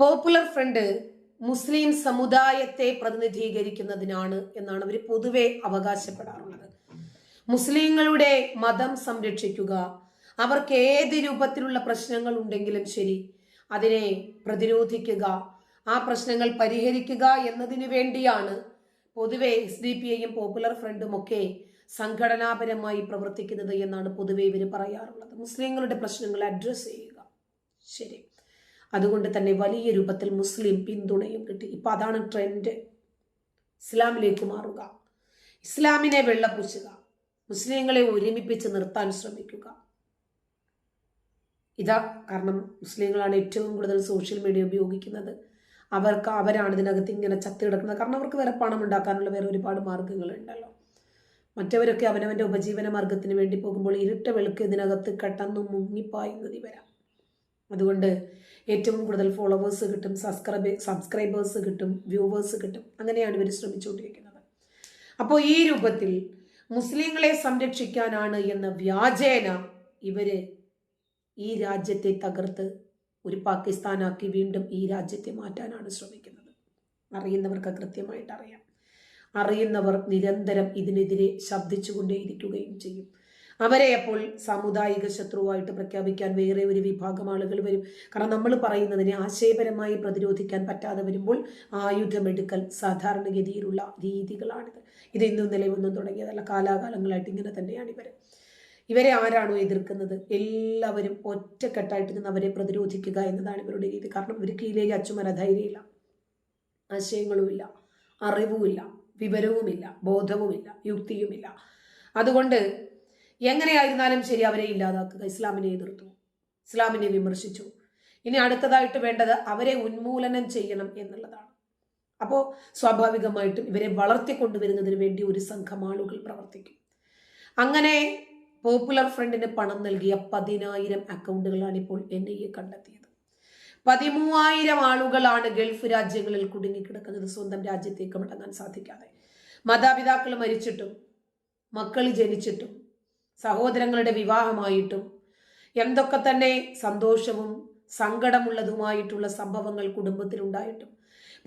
Popular front മുസ്ലിം സമുദായത്തെ പ്രതിനിധീകരിക്കുന്നതിനാണ് എന്നാണ് അവർ പൊതുവെ അവകാശപ്പെടാറുള്ളത്. മുസ്ലിങ്ങളുടെ മതം സംരക്ഷിക്കുക അവർക്ക് ഏത് രൂപത്തിലുള്ള പ്രശ്നങ്ങൾ ഉണ്ടെങ്കിലും ശരി അതിനെ പ്രതിരോധിക്കുക ആ പ്രശ്നങ്ങൾ പരിഹരിക്കുക എന്നതിനു വേണ്ടിയാണ് പൊതുവെ എസ് ഡി പി ഐയും പോപ്പുലർ ഫ്രണ്ടും ഒക്കെ സംഘടനാപരമായി പ്രവർത്തിക്കുന്നത് എന്നാണ് പൊതുവെ ഇവർ പറയാറുള്ളത്. മുസ്ലിങ്ങളുടെ പ്രശ്നങ്ങൾ അഡ്രസ്സ് ചെയ്യുക. ശരി. അതുകൊണ്ട് തന്നെ വലിയ രൂപത്തിൽ മുസ്ലിം പിന്തുണയും കിട്ടി. ഇപ്പൊ അതാണ് ട്രെൻഡ് ഇസ്ലാമിലേക്ക് മാറുക. ഇസ്ലാമിനെ വെള്ളപൂശുക. മുസ്ലിങ്ങളെ ഒരുമിപ്പിച്ച് നിർത്താൻ ശ്രമിക്കുക. ഇതാ കാരണം മുസ്ലിങ്ങളാണ് ഏറ്റവും കൂടുതൽ സോഷ്യൽ മീഡിയ ഉപയോഗിക്കുന്നത്. അവർക്ക് അവരാണ് ഇതിനകത്ത് ഇങ്ങനെ ചത്തി കിടക്കുന്നത് കാരണം അവർക്ക് വേറെ പണം ഉണ്ടാക്കാനുള്ള വേറെ ഒരുപാട് മാർഗങ്ങളുണ്ടല്ലോ മറ്റവരൊക്കെ അവനവന്റെ ഉപജീവന മാർഗത്തിന് വേണ്ടി പോകുമ്പോൾ ഇരുട്ട വെളുക്ക് ഇതിനകത്ത് കെട്ടന്നു മുങ്ങിപ്പായുന്നത് ഇവരാ. അതുകൊണ്ട് ഏറ്റവും കൂടുതൽ ഫോളോവേഴ്സ് കിട്ടും സബ്സ്ക്രൈബ് സബ്സ്ക്രൈബേഴ്സ് കിട്ടും വ്യൂവേഴ്സ് കിട്ടും. അങ്ങനെയാണ് ഇവർ ശ്രമിച്ചുകൊണ്ടിരിക്കുന്നത്. അപ്പോൾ ഈ രൂപത്തിൽ മുസ്ലിങ്ങളെ സംരക്ഷിക്കാനാണ് എന്ന വ്യാജേന ഇവർ ഈ രാജ്യത്തെ തകർത്ത് ഒരു പാകിസ്ഥാനാക്കി വീണ്ടും ഈ രാജ്യത്തെ മാറ്റാനാണ് ശ്രമിക്കുന്നത്. അറിയുന്നവർക്ക് കൃത്യമായിട്ട് അറിയാം അറിയുന്നവർ നിരന്തരം ഇതിനെതിരെ ശബ്ദിച്ചുകൊണ്ടേയിരിക്കുകയും ചെയ്യും. അവരെ അപ്പോൾ സാമുദായിക ശത്രുവായിട്ട് പ്രഖ്യാപിക്കാൻ വേറെ ഒരു വിഭാഗം ആളുകൾ വരും. കാരണം നമ്മൾ പറയുന്നതിനെ ആശയപരമായി പ്രതിരോധിക്കാൻ പറ്റാതെ വരുമ്പോൾ ആയുധമെടുക്കൽ സാധാരണഗതിയിലുള്ള രീതികളാണിത്. ഇത് ഇന്നും നിലവൊന്നും തുടങ്ങിയതല്ല. കാലാകാലങ്ങളായിട്ട് ഇങ്ങനെ തന്നെയാണ് ഇവർ ഇവരെ ആരാണോ എതിർക്കുന്നത്? എല്ലാവരും ഒറ്റക്കെട്ടായിട്ട് നിന്ന് അവരെ പ്രതിരോധിക്കുക എന്നതാണ് ഇവരുടെ രീതി. കാരണം ഇവർ കീഴിലേക്ക് അച്ചുമന ധൈര്യമില്ല. ആശയങ്ങളുമില്ല. അറിവുമില്ല. വിവരവുമില്ല. ബോധവുമില്ല. യുക്തിയുമില്ല. അതുകൊണ്ട് എങ്ങനെയായിരുന്നാലും ശരി അവരെ ഇല്ലാതാക്കുക. ഇസ്ലാമിനെ എതിർത്തു. ഇസ്ലാമിനെ വിമർശിച്ചു. ഇനി അടുത്തതായിട്ട് വേണ്ടത് അവരെ ഉന്മൂലനം ചെയ്യണം എന്നുള്ളതാണ്. അപ്പോൾ സ്വാഭാവികമായിട്ടും ഇവരെ വളർത്തിക്കൊണ്ടുവരുന്നതിന് വേണ്ടി ഒരു സംഘം ആളുകൾ പ്രവർത്തിക്കും. അങ്ങനെ പോപ്പുലർ ഫ്രണ്ടിന് പണം നൽകിയ പതിനായിരം അക്കൗണ്ടുകളാണ് ഇപ്പോൾ എൻ ഐ എ കണ്ടെത്തിയത്. പതിമൂവായിരം ആളുകളാണ് ഗൾഫ് രാജ്യങ്ങളിൽ കുടുങ്ങിക്കിടക്കുന്നത്. സ്വന്തം രാജ്യത്തേക്ക് മടങ്ങാൻ സാധിക്കാതെ. മാതാപിതാക്കൾ മരിച്ചിട്ടും മക്കൾ ജനിച്ചിട്ടും സഹോദരങ്ങളുടെ വിവാഹമായിട്ടും എന്തൊക്കെ തന്നെ സന്തോഷവും സങ്കടമുള്ളതുമായിട്ടുള്ള സംഭവങ്ങൾ കുടുംബത്തിലുണ്ടായിട്ടും.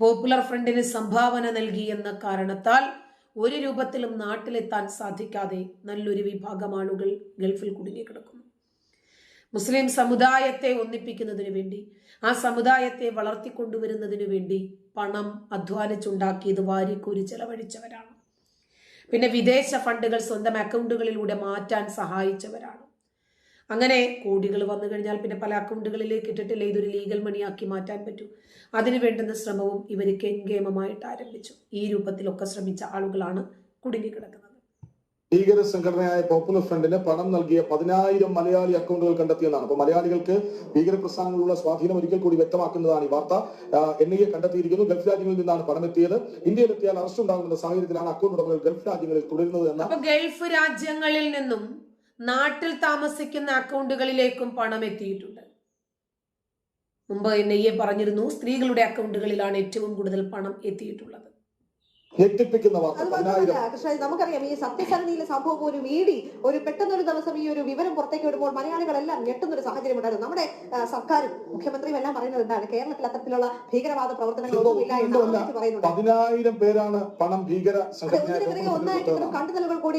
പോപ്പുലർ ഫ്രണ്ടിന് സംഭാവന നൽകി എന്ന കാരണത്താൽ ഒരു രൂപത്തിലും നാട്ടിലെത്താൻ സാധിക്കാതെ നല്ലൊരു വിഭാഗം ആളുകൾ ഗൾഫിൽ കുടുങ്ങിക്കിടക്കുന്നു. മുസ്ലിം സമുദായത്തെ ഒന്നിപ്പിക്കുന്നതിനു വേണ്ടി ആ സമുദായത്തെ വളർത്തിക്കൊണ്ടുവരുന്നതിനു വേണ്ടി പണം അധ്വാനിച്ചുണ്ടാക്കിയത് വാരിക്കൂരി ചെലവഴിച്ചവരാണ്. പിന്നെ വിദേശ ഫണ്ടുകൾ സ്വന്തം അക്കൗണ്ടുകളിലൂടെ മാറ്റാൻ സഹായിച്ചവരാണ്. അങ്ങനെ കോടികൾ വന്നു കഴിഞ്ഞാൽ പിന്നെ പല അക്കൗണ്ടുകളിലേക്ക് ഇട്ടിട്ടില്ല. ഇതൊരു ലീഗൽ മണിയാക്കി മാറ്റാൻ പറ്റൂ. അതിനു വേണ്ടുന്ന ശ്രമവും ഇവർ കെങ്കേമമായിട്ട് ആരംഭിച്ചു. ഈ രൂപത്തിലൊക്കെ ശ്രമിച്ച ആളുകളാണ് കുടുങ്ങിക്കിടക്കുന്നത്. ഭീകര സംഘടനയായ പോപ്പുലർ ഫ്രണ്ടിന് പണം നൽകിയ പതിനായിരം മലയാളി അക്കൗണ്ടുകൾ കണ്ടെത്തിയെന്നാണ്. അപ്പോൾ മലയാളികൾക്ക് ഭീകര പ്രസ്ഥാനങ്ങളുള്ള സ്വാധീനം ഒരിക്കൽ കൂടി വ്യക്തമാക്കുന്നതാണ് ഈ വാർത്ത. എൻ ഐ എ കണ്ടെത്തിയിരിക്കുന്നു. ഗൾഫ് രാജ്യങ്ങളിൽ നിന്നാണ് പണം എത്തിയത് ഇന്ത്യയിലെത്തിയാൽ അറസ്റ്റ് ഉണ്ടാകുന്ന സാഹചര്യത്തിലാണ് അക്കൗണ്ട് ഉടമകൾ ഗൾഫ് രാജ്യങ്ങളിൽ തുടരുന്നത് എന്ന ഗൾഫ് രാജ്യങ്ങളിൽ നിന്നും നാട്ടിൽ താമസിക്കുന്ന അക്കൗണ്ടുകളിലേക്കും പണം എത്തിയിട്ടുണ്ട്. മുമ്പ് എൻ ഐ എ പറഞ്ഞിരുന്നു സ്ത്രീകളുടെ അക്കൗണ്ടുകളിലാണ് ഏറ്റവും കൂടുതൽ പണം എത്തിയിട്ടുള്ളത്. ഞെട്ടിപ്പിക്കുന്ന വാർത്ത നമുക്കറിയാം ഈ സത്യസരണിയിലെ സംഭവം ഒരു വീടി ഒരു പെട്ടെന്നൊരു ദിവസം ഈ ഒരു വിവരം പുറത്തേക്ക് വിടുമ്പോൾ മലയാളികളെല്ലാം ഞെട്ടുന്ന ഒരു സാഹചര്യം ഉണ്ടായിരുന്നു. നമ്മുടെ സർക്കാരും മുഖ്യമന്ത്രിയും എല്ലാം പറയുന്നത് എന്താണ്? കേരളത്തിൽ അത്തരത്തിലുള്ള ഭീകരവാദ പ്രവർത്തനങ്ങളൊന്നും ഇല്ല എന്ന് പറയുന്നുണ്ട് പതിനായിരം പേരാണ് പണം ഭീകര ഒന്നായിട്ട് കണ്ടെത്തലുകൾ കൂടി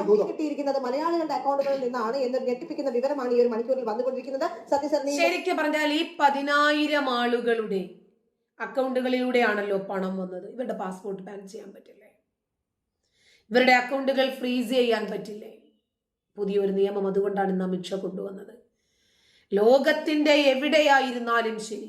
അത്ഭുതം കിട്ടിയിരിക്കുന്നത് മലയാളികളുടെ അക്കൗണ്ടുകളിൽ നിന്നാണ് എന്നൊരു ഞെട്ടിപ്പിക്കുന്ന വിവരമാണ് ഈ ഒരു മണിക്കൂറിൽ വന്നുകൊണ്ടിരിക്കുന്നത്. സത്യസന്ധി ശരിക്കും പറഞ്ഞാൽ ഈ പതിനായിരം ആളുകളുടെ അക്കൗണ്ടുകളിലൂടെയാണല്ലോ പണം വന്നത്. ഇവരുടെ പാസ്പോർട്ട് ബാൻ ചെയ്യാൻ പറ്റില്ലേ? ഇവരുടെ അക്കൗണ്ടുകൾ ഫ്രീസ് ചെയ്യാൻ പറ്റില്ലേ? പുതിയൊരു നിയമം അതുകൊണ്ടാണ് ഇന്ന് അമിത്ഷാ കൊണ്ടുവന്നത്. ലോകത്തിന്റെ എവിടെയായിരുന്നാലും ശരി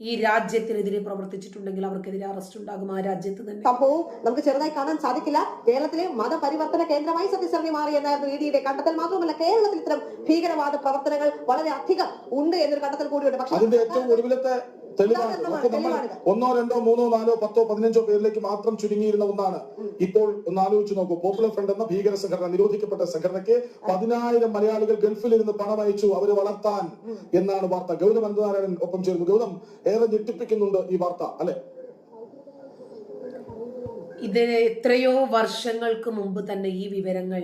ഈ രാജ്യത്തിനെതിരെ പ്രവർത്തിച്ചിട്ടുണ്ടെങ്കിൽ അവർക്കെതിരെ അറസ്റ്റ് ഉണ്ടാകും. ആ രാജ്യത്ത് തന്നെ സംഭവവും നമുക്ക് ചെറുതായി കാണാൻ സാധിക്കില്ല. കേരളത്തിലെ മതപരിവർത്തന കേന്ദ്രമായി സത്യസരണി മാറി എന്നായിരുന്നു ഇ ഡിയുടെ കണ്ടെത്തൽ. മാത്രമല്ല കേരളത്തിൽ ഇത്തരം ഭീകരവാദ പ്രവർത്തനങ്ങൾ വളരെ അധികം ഉണ്ട് എന്നൊരു കണ്ടെത്തൽ കൂടിയുണ്ട്. പക്ഷേ അതിന്റെ ഏറ്റവും ഒടുവിലത്തെ തെളിവാണ്. അപ്പൊ നമ്മൾ ഒന്നോ രണ്ടോ മൂന്നോ നാലോ പത്തോ പതിനഞ്ചോ പേരിലേക്ക് മാത്രം ചുരുങ്ങിയിരുന്ന ഒന്നാണ്. ഇപ്പോൾ ഒന്ന് ആലോചിച്ച് നോക്കൂ. പോപ്പുലർ ഫ്രണ്ട് എന്ന ഭീകര സംഘടന നിരോധിക്കപ്പെട്ട സംഘടനയ്ക്ക് പതിനായിരം മലയാളികൾ ഗൾഫിൽ ഇരുന്ന് പണം അയച്ചു അവർ വളർത്താൻ എന്നാണ് വാർത്ത. ഗൗതം അനന്തനാരായണൻ ഒപ്പം ചേർന്നു ഗൗതം ഏറെ ഞെട്ടിപ്പിക്കുന്നുണ്ട് ഈ വാർത്ത അല്ലെ? ഇത് എത്രയോ വർഷങ്ങൾക്ക് മുമ്പ് തന്നെ ഈ വിവരങ്ങൾ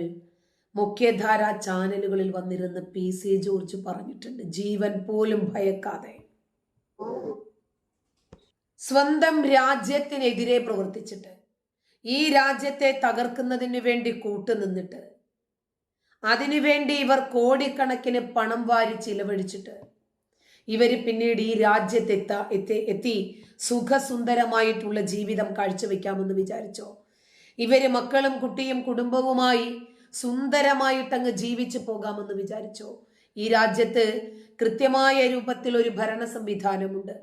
മുഖ്യധാരാ ചാനലുകളിൽ വന്നിരുന്ന് പി സി ജോർജ് പറഞ്ഞിട്ടുണ്ട്. ജീവൻ പോലും ഭയക്കാതെ. സ്വന്തം രാജ്യത്തിനെതിരെ പ്രവർത്തിച്ചിട്ട് ഈ രാജ്യത്തെ തകർക്കുന്നതിന് വേണ്ടി കൂട്ടുനിന്നിട്ട് അതിനുവേണ്ടി ഇവർ കോടിക്കണക്കിന് പണം വാരി ചിലവഴിച്ചിട്ട് ഇവർ പിന്നീട് ഈ രാജ്യത്തെത്ത എത്തി എത്തി സുഖസുന്ദരമായിട്ടുള്ള ജീവിതം കാഴ്ചവെക്കാമെന്ന് വിചാരിച്ചോ? ഇവർ മക്കളും കുട്ടിയും കുടുംബവുമായി സുന്ദരമായിട്ടങ്ങ് ജീവിച്ചു പോകാമെന്ന് വിചാരിച്ചോ? ഈ രാജ്യത്ത് കൃത്യമായ രൂപത്തിൽ ഒരു ഭരണ സംവിധാനമുണ്ട്.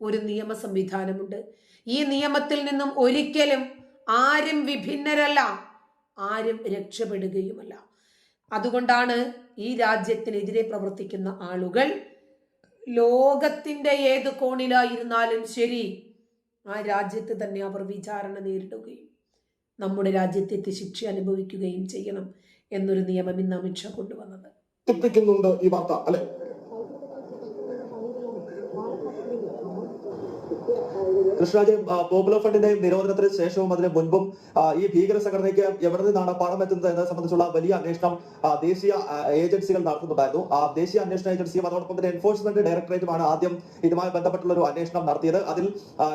ഒരു നിയമ സംവിധാനമുണ്ട്. ഈ നിയമത്തിൽ നിന്നും ഒരിക്കലും ആരും വിഭിന്നരല്ല ആരും രക്ഷപ്പെടുകയുമല്ല. അതുകൊണ്ടാണ് ഈ രാജ്യത്തിനെതിരെ പ്രവർത്തിക്കുന്ന ആളുകൾ ലോകത്തിന്റെ ഏത് കോണിലായിരുന്നാലും ശരി ആ രാജ്യത്ത് തന്നെ അവർ വിചാരണ നേരിടുകയും നമ്മുടെ രാജ്യത്തെത്തി ശിക്ഷ അനുഭവിക്കുകയും ചെയ്യണം എന്നൊരു നിയമം ഇന്ന് അമിത്ഷാ കൊണ്ടുവന്നത്. ഈ വാർത്ത അല്ലെ? കൃഷ്ണരാജ് പോപ്പുലർ ഫണ്ടിന്റെ നിരോധനത്തിന് ശേഷവും അതിന് മുൻപും ഈ ഭീകര സംഘടനയ്ക്ക് എവിടെ നിന്നാണ് പണം എത്തുന്നത് എന്നത് സംബന്ധിച്ചുള്ള വലിയ അന്വേഷണം ദേശീയ ഏജൻസികൾ നടത്തുന്നുണ്ടായിരുന്നു. ആ ദേശീയ അന്വേഷണ ഏജൻസിയും അതോടൊപ്പം തന്നെ എൻഫോഴ്സ്മെന്റ് ഡയറക്ടറേറ്റുമാണ് ആദ്യം ഇതുമായി ബന്ധപ്പെട്ടുള്ള ഒരു അന്വേഷണം നടത്തിയത്. അതിൽ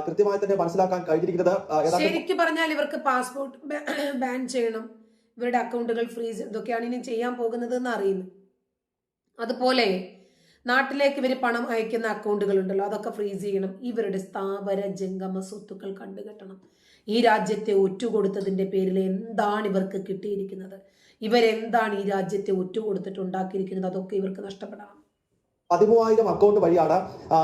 കൃത്യമായി തന്നെ മനസ്സിലാക്കാൻ കഴിഞ്ഞിരിക്കുന്നത് ശരിക്കും പറഞ്ഞാൽ ഇവർക്ക് പാസ്പോർട്ട് ബാൻ ചെയ്യണം. ഇവരുടെ അക്കൗണ്ടുകൾ ഫ്രീസ് ഇതൊക്കെയാണ് ഇനി ചെയ്യാൻ പോകുന്നത് എന്ന് അറിയുന്നു. അതുപോലെ നാട്ടിലേക്ക് ഇവർ പണം അയക്കുന്ന അക്കൗണ്ടുകൾ ഉണ്ടല്ലോ അതൊക്കെ ഫ്രീസ് ചെയ്യണം. ഇവരുടെ സ്ഥാവര ജംഗമ സ്വത്തുക്കൾ കണ്ടുകെട്ടണം. ഈ രാജ്യത്തെ ഒറ്റുകൊടുത്തതിന്റെ പേരിൽ എന്താണ് ഇവർക്ക് കിട്ടിയിരിക്കുന്നത്? ഇവരെന്താണ് ഈ രാജ്യത്തെ ഒറ്റുകൊടുത്തിട്ട് ഉണ്ടാക്കിയിരിക്കുന്നത്? അതൊക്കെ ഇവർക്ക് നഷ്ടപ്പെടണം പതിമൂവായിരം അക്കൗണ്ട് വഴിയാണ്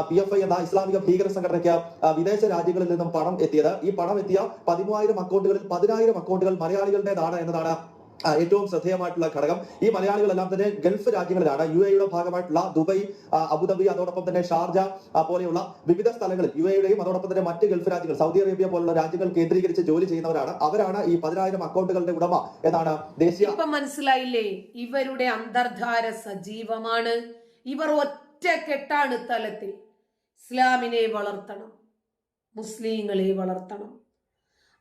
പി എഫ് ഐ എന്ന ഇസ്ലാമിക ഭീകര സംഘടനയ്ക്ക് വിദേശ രാജ്യങ്ങളിൽ നിന്നും പണം എത്തിയത്. ഈ പണം എത്തിയ പതിമൂവായിരം അക്കൗണ്ടുകളിൽ പതിനായിരം അക്കൗണ്ടുകൾ മലയാളികളുടേതാണ് എന്നതാണ് ഏറ്റവും ശ്രദ്ധേയമായിട്ടുള്ള ഘടകം. ഈ മലയാളികളെല്ലാം തന്നെ ഗൾഫ് രാജ്യങ്ങളിലാണ്. യു എയുടെ ഭാഗമായിട്ടുള്ള ദുബൈ അബുദാബി അതോടൊപ്പം തന്നെ ഷാർജ പോലെയുള്ള വിവിധ സ്ഥലങ്ങളിൽ യു എയുടെയും അതോടൊപ്പം തന്നെ മറ്റ് ഗൾഫ് രാജ്യങ്ങൾ സൗദി അറേബ്യ പോലുള്ള രാജ്യങ്ങൾ കേന്ദ്രീകരിച്ച് ജോലി ചെയ്യുന്നവരാണ്. അവരാണ് ഈ പതിനായിരം അക്കൗണ്ടുകളുടെ ഉടമ എന്നാണ് ദേശീയ മനസ്സിലായില്ലേ? ഇവരുടെ അന്തർധാര സജീവമാണ്. ഇവർ ഒറ്റ കെട്ടാണ് തലത്തിൽ. ഇസ്ലാമിനെ വളർത്തണം. മുസ്ലിങ്ങളെ വളർത്തണം.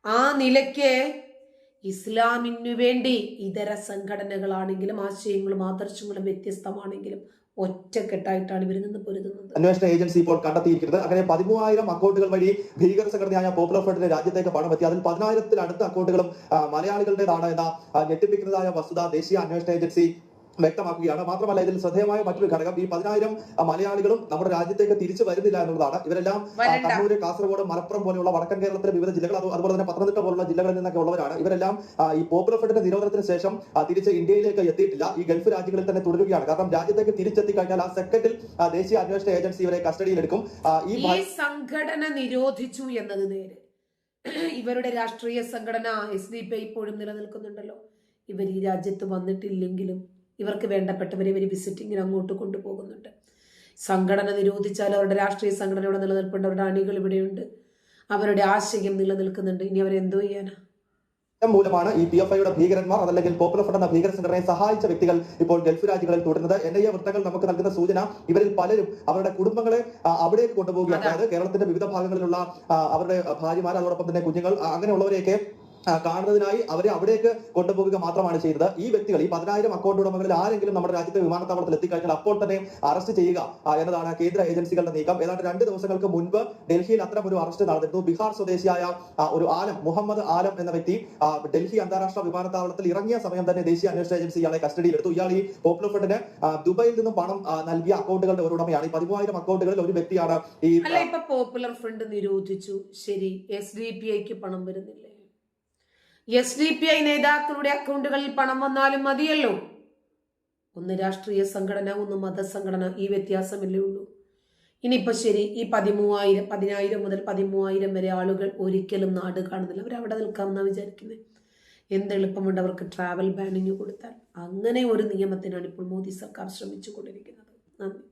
ആ നിലയ്ക്ക് ഇസ്ലാമിനു വേണ്ടി ഇതര സംഘടനകളാണെങ്കിലും ആശയങ്ങളും ആദർശങ്ങളും വ്യത്യസ്തമാണെങ്കിലും ഒറ്റക്കെട്ടായിട്ടാണ് ഇവർ നിന്ന് പൊരുതുന്നത്. അന്വേഷണ ഏജൻസി ഇപ്പോൾ കണ്ടെത്തിയിരിക്കുന്നത്. അങ്ങനെ പതിമൂവായിരം അക്കൗണ്ടുകൾ വഴി ഭീകര സംഘടനയായ പോപ്പുലർ ഫ്രണ്ടിന്റെ രാജ്യത്തേക്ക് പണം എത്തി. അതിൽ പതിനായിരത്തിലടുത്ത അക്കൗണ്ടുകളും മലയാളികളുടേതാണ് എന്ന ഞെട്ടിപ്പിക്കുന്നതായ വസ്തുത ദേശീയ അന്വേഷണ ഏജൻസി വ്യക്തമാക്കുകയാണ്. മാത്രമല്ല ഇതിൽ ശ്രദ്ധേയമായ മറ്റൊരു ഘടകം ഈ പതിനായിരം മലയാളികളും നമ്മുടെ രാജ്യത്തേക്ക് തിരിച്ചു വരുന്നില്ല എന്നുള്ളതാണ് ഇവരെല്ലാം കണ്ണൂര് കാസർഗോഡ് മലപ്പുറം പോലെയുള്ള വടക്കൻ കേരളത്തിലെ വിവിധ ജില്ലകൾ അതുപോലെ തന്നെ പത്തനംതിട്ട പോലുള്ള ജില്ലകളിൽ നിന്നൊക്കെ ഉള്ളവരാണ്. ഇവരെല്ലാം ഈ പോപ്പുലർ ഫ്രണ്ടിന്റെ നിരോധനത്തിന് ശേഷം തിരിച്ച് ഇന്ത്യയിലേക്ക് എത്തിയിട്ടില്ല. ഈ ഗൾഫ് രാജ്യങ്ങളിൽ തന്നെ തുടരുകയാണ്. കാരണം രാജ്യത്തേക്ക് തിരിച്ചെത്തി കഴിഞ്ഞാൽ ആ സെക്കൻഡിൽ ദേശീയ അന്വേഷണ ഏജൻസി ഇവരെ കസ്റ്റഡിയിലെടുക്കും ഈ സംഘടന നിരോധിച്ചു എന്നത് നേര്. ഇവരുടെ രാഷ്ട്രീയ സംഘടന എസ് ഡി പി ഇപ്പോഴും നിലനിൽക്കുന്നുണ്ടല്ലോ. ഇവർ ഈ രാജ്യത്ത് വന്നിട്ടില്ലെങ്കിലും ഇവർക്ക് വേണ്ടപ്പെട്ടവരെ ഇവർ വിസിറ്റിങ്ങിന് അങ്ങോട്ട് കൊണ്ടുപോകുന്നുണ്ട്. സംഘടന നിരോധിച്ചാൽ അവരുടെ രാഷ്ട്രീയ സംഘടന ഇവിടെ നിലനിൽപ്പുണ്ട് അവരുടെ അണികൾ ഇവിടെയുണ്ട്. അവരുടെ ആശയം നിലനിൽക്കുന്നുണ്ട്. ഇനി അവരെന്തോ ചെയ്യാനാ? മൂലമാണ് ഈ പി എഫ് ഐയുടെ ഭീകരന്മാർ അതല്ലെങ്കിൽ പോപ്പുലർ ഫ്രണ്ട് എന്ന ഭീകര സംഘടനയെ സഹായിച്ച വ്യക്തികൾ ഇപ്പോൾ ഗൾഫ് രാജ്യങ്ങളിൽ തുടരുന്നത്. എൻ ഐ എ വൃത്തങ്ങൾ നമുക്ക് നൽകുന്ന സൂചന ഇവരിൽ പലരും അവരുടെ കുടുംബങ്ങളെ അവിടേക്ക് കൊണ്ടുപോവുകയാണ്. അതായത് കേരളത്തിന്റെ വിവിധ ഭാഗങ്ങളിലുള്ള അവരുടെ ഭാര്യമാർ അതോടൊപ്പം തന്നെ കുഞ്ഞുങ്ങൾ അങ്ങനെയുള്ളവരെയൊക്കെ കാണുന്നതിനായി അവരെ അവിടേക്ക് കൊണ്ടുപോകുക മാത്രമാണ് ചെയ്തത് ഈ വ്യക്തികൾ ഈ പതിനായിരം അക്കൗണ്ട് ഉടമകളിൽ ആരെങ്കിലും നമ്മുടെ രാജ്യത്തെ വിമാനത്താവളത്തിൽ എത്തിക്കഴിഞ്ഞാൽ അപ്പോൾ തന്നെ അറസ്റ്റ് ചെയ്യുക എന്നതാണ് കേന്ദ്ര ഏജൻസികളുടെ നീക്കം. ഏതാണ്ട് രണ്ട് ദിവസങ്ങൾക്ക് മുൻപ് ഡൽഹിയിൽ അത്തരം ഒരു അറസ്റ്റ് നടന്നിരുന്നു. ബീഹാർ സ്വദേശിയായ ഒരു ആലം മുഹമ്മദ് ആലം എന്ന വ്യക്തി ഡൽഹി അന്താരാഷ്ട്ര വിമാനത്താവളത്തിൽ ഇറങ്ങിയ സമയം തന്നെ ദേശീയ അന്വേഷണ ഏജൻസി ഇയാളെ കസ്റ്റഡിയിലെടുത്തു. ഇയാൾ ഈ പോപ്പുലർ ഫ്രണ്ടിന് ദുബായിൽ നിന്നും പണം നൽകിയ അക്കൗണ്ടുകളുടെ ഒരു ഉടമയാണ്. ഈ പതിമൂവായിരം അക്കൗണ്ടുകളിൽ ഒരു വ്യക്തിയാണ് ഈ പോപ്പുലർ ഫ്രണ്ട് നിരോധിച്ചു. ശരി എസ് ഡി പി ഐക്ക് പണം വരുന്നില്ലേ? എസ് ഡി പി ഐ നേതാക്കളുടെ അക്കൗണ്ടുകളിൽ പണം വന്നാലും മതിയല്ലോ. ഒന്ന് രാഷ്ട്രീയ സംഘടന ഒന്ന് മതസംഘടന. ഈ വ്യത്യാസമല്ലേ ഉള്ളൂ. ഇനിയിപ്പോ ശരി ഈ പതിമൂവായിരം പതിനായിരം മുതൽ പതിമൂവായിരം വരെ ആളുകൾ ഒരിക്കലും നാട് കാണുന്നില്ല. അവർ അവിടെ നിൽക്കാമെന്നാണ് വിചാരിക്കുന്നത് എന്ത് എളുപ്പമുണ്ട് അവർക്ക് ട്രാവൽ ബാനിങ് കൊടുത്താൽ. അങ്ങനെ ഒരു നിയമത്തിനാണ് ഇപ്പോൾ മോദി സർക്കാർ ശ്രമിച്ചു കൊണ്ടിരിക്കുന്നത് നന്ദി.